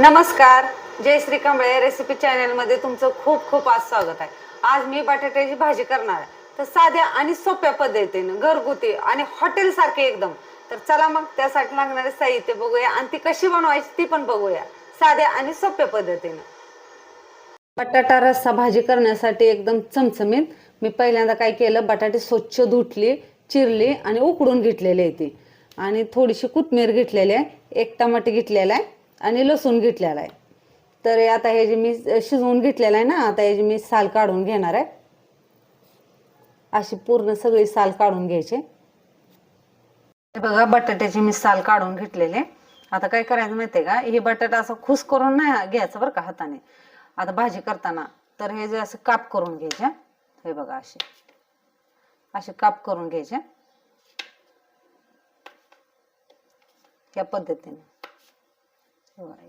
नमस्कार. जय श्री कांबळे रेसिपी चॅनलमध्ये तुमचं खूप खूप आज स्वागत आहे. आज मी बटाट्याची भाजी करणार आहे. तर साध्या आणि सोप्या पद्धतीनं घरगुती आणि हॉटेल सारखे एकदम. तर चला मग त्यासाठी लागणारे साहित्य बघूया आणि ती कशी बनवायची ती पण बघूया. साध्या आणि सोप्या पद्धतीनं. बटाटा रस्सा भाजी करण्यासाठी एकदम चमचमीत मी पहिल्यांदा काय केलं बटाटे स्वच्छ धुतली चिरली आणि उकडून घेतलेली आहे ती. आणि थोडीशी कोथमीर घेतलेली आहे एक टमाटे घेतलेला आहे आणि लसूण घेतलेला आहे. तर आता हे जे मी शिजवून घेतलेलं आहे ना आता हे जे मी साल काढून घेणार आहे. अशी पूर्ण सगळी साल काढून घ्यायची. हे बघा बटाट्याची मी साल काढून घेतलेले आता काय करायचं माहितीये का? हे बटाटा असं खुस करून नाही घ्यायचं बरं का हाताने. आता भाजी करताना तर हे जे असं काप करून घ्यायचे हे बघा असे. असे काप करून घ्यायचे. या पद्धतीने.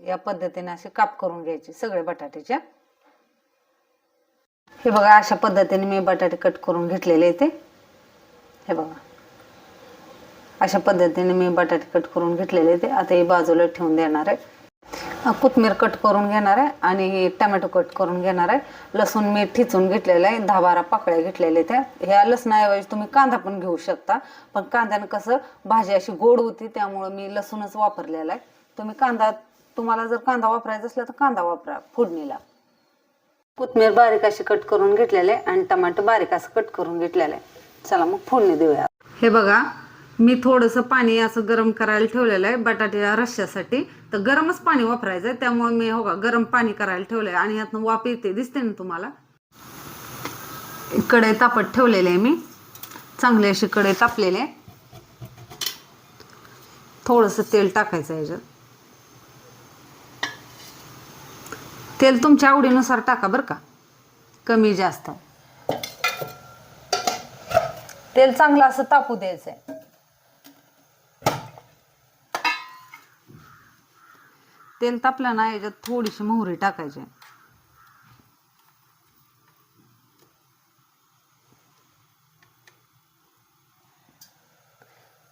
या पद्धतीने असे काप करून घ्यायचे सगळे बटाट्याचे. हे बघा अशा पद्धतीने मी बटाटे कट करून घेतलेले ते हे बघा. अशा पद्धतीने मी बटाटे कट करून घेतलेले ते आता हे बाजूला ठेवून देणार आहे. कोथमीर कट करून घेणार आहे आणि हे टमॅटो कट करून घेणार आहे. लसूण मी ठिचून घेतलेलं आहे. दहा बारा पाकळ्या घेतलेल्या त्या ह्या लसणाऐवजी तुम्ही कांदा पण घेऊ शकता. पण कांद्यानं कसं भाजी अशी गोड होती त्यामुळं मी लसूणच वापरलेला आहे. तुम्ही कांदा तुम्हाला जर कांदा वापरायचा असला तर कांदा वापरा फोडणीला. कोथमीर बारीक अशी कट करून घेतलेले आहे आणि टमाटर बारीक असं कट करून घेतलेलं. आहे चला मग फोडणी देऊया. हे बघा मी थोडंसं पाणी असं गरम करायला ठेवलेलं आहे बटाट्याच्या रश्श्यासाठी. तर गरमच पाणी वापरायचं आहे त्यामुळे मी हो का गरम पाणी करायला ठेवलं आहे आणि यातनं वाफ येते दिसते ना तुम्हाला? कडे तापत ठेवलेले आहे मी. चांगले असे कडे तापलेले थोडंसं तेल टाकायचं याच्यात. तेल तुमच्या आवडीनुसार टाका बरं का. कमी जास्त. तेल चांगलं असं तापू द्यायचं आहे तेल तापलं ना याच्यात थोडीशी मोहरी टाकायची.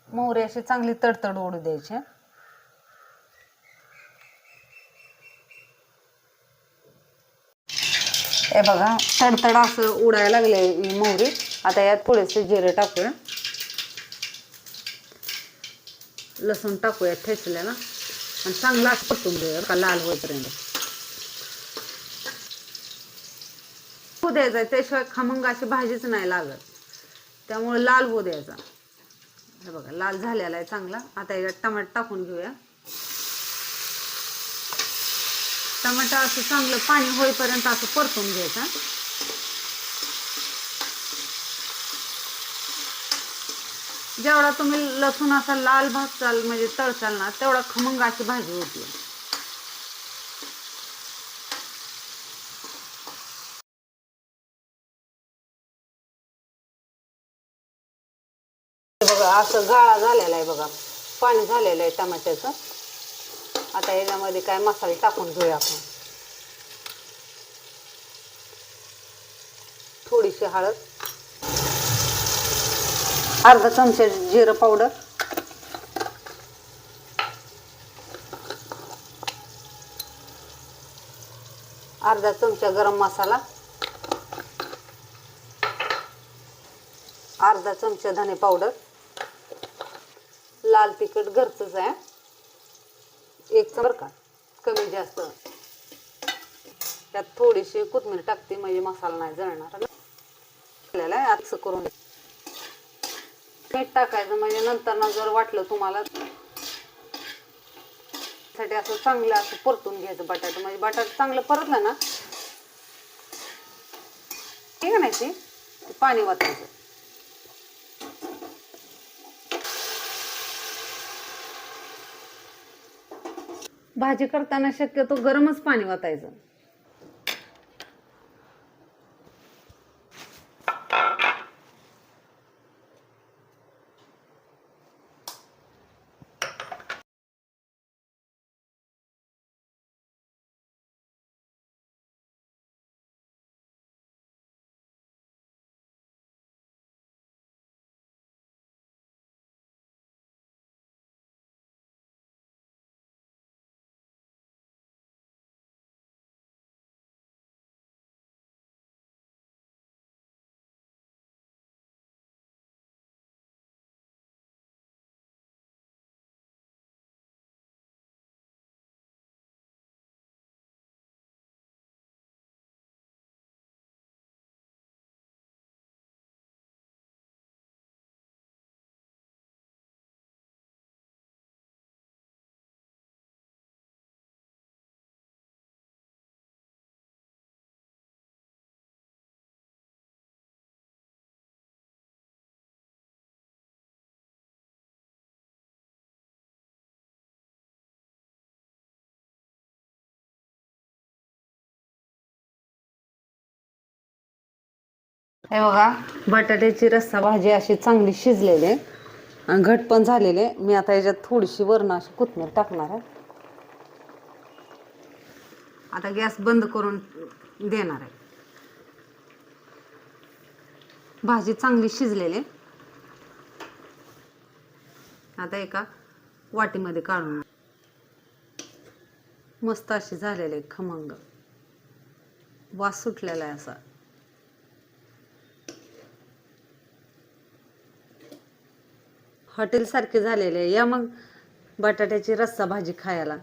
मोहरी अशी चांगली तडतड ओढू द्यायची. हे बघा तडतड असं उडायला लागले मोहरी. आता यात थोडेसे जिरे टाकूया. लसूण टाकूया ठेचल्याला आणि चांगला असं परतून देऊया का लाल होईपर्यंत. होऊ द्यायचा त्याशिवाय खमंग अशी भाजीच नाही लागत. त्यामुळे लाल होऊ द्यायचा. हे बघा लाल झालेला आहे चांगला. आता याच्यात टमाटर टाकून घेऊया. टमाटा असं चांगलं पाणी होईपर्यंत असं परतून घ्यायचं. जेवढा तुम्ही लसूण असा लाल भाजचाल म्हणजे तळचाल ना तेवढा खमंग अशी भाजी होती. बघा असं गाळा झालेला आहे बघा. पाणी झालेलं आहे टमाट्याचं. आता याच्यामध्ये काय मसाले टाकून घेऊया आपण. थोडीशी हळद. अर्धा चमचा जिरं पावडर. अर्धा चमचा गरम मसाला. अर्धा चमचा धने पावडर. लाल तिखट घरचंच आहे. एक बर का? कमी जास्त. त्यात थोडीशी कोथमीर टाकते म्हणजे मसाला नाही जळणार. आपल्याला असं करून मीठ टाकायचं म्हणजे नंतर ना जर वाटलं तुम्हाला साठी असं चांगलं असं परतून घ्यायचं बटाटा. म्हणजे बटाटा चांगलं परतलं ना ठीक आहे ना ते पाणी वाचायचं भाजी करताना शक्यतो गरमच पाणी वाचायचं हे बघा बटाट्याची रस्सा भाजी अशी चांगली शिजलेली आहे. आणि घट पण झालेले मी आता याच्यात थोडीशी वरण अशी कोथमीर टाकणार आहे. आता गॅस बंद करून देणार आहे. भाजी चांगली शिजलेली आहे. आता एका वाटीमध्ये काढून मस्त अशी झालेली आहे खमंग. वास सुटलेला आहे असा. हॉटेलसारखे झालेले आहे. या मग बटाट्याची रस्सा भाजी खायला